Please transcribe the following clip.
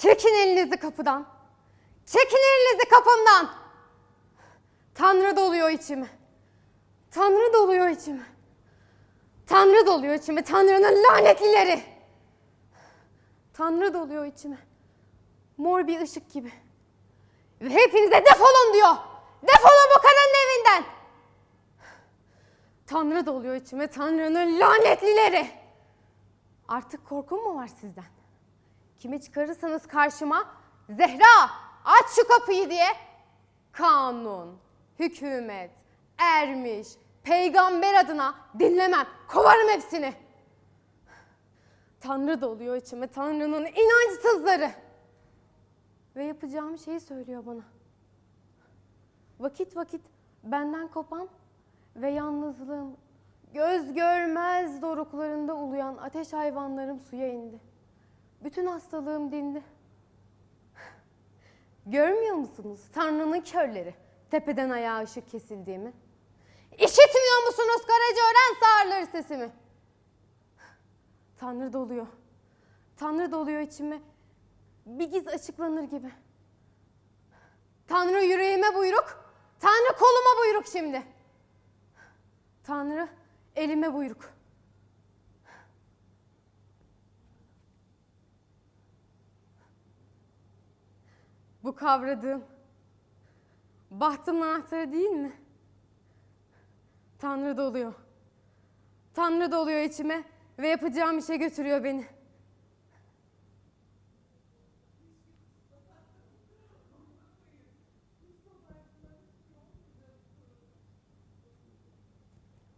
Çekin elinizi kapıdan. Çekin elinizi kapımdan. Tanrı doluyor içimi. Tanrı doluyor içimi. Tanrı doluyor içimi. Tanrı'nın lanetlileri. Tanrı doluyor içime. Mor bir ışık gibi. Ve hepinize defolun diyor. Defolun bu karının evinden. Tanrı doluyor içime. Tanrı'nın lanetlileri. Artık korkum mu var sizden? Kimi çıkarırsanız karşıma Zehra aç şu kapıyı diye kanun, hükümet, ermiş, peygamber adına dinlemem. Kovarım hepsini. Tanrı doluyor içime. Tanrı'nın inançsızları. Ve yapacağım şeyi söylüyor bana. Vakit vakit benden kopan ve yalnızlığım göz görmez doruklarında uluyan ateş hayvanlarım suya indi. Bütün hastalığım dindi. Görmüyor musunuz Tanrı'nın körleri tepeden ayağa ışık kesildiğimi? İşitmiyor musunuz Karacaören sağırları sesimi? Tanrı doluyor. Tanrı doluyor içime. Bir giz açıklanır gibi. Tanrı yüreğime buyruk. Tanrı koluma buyruk şimdi. Tanrı elime buyruk. Bu kavradığım bahtımın anahtarı değil mi? Tanrı doluyor. Tanrı doluyor içime ve yapacağım işe götürüyor beni.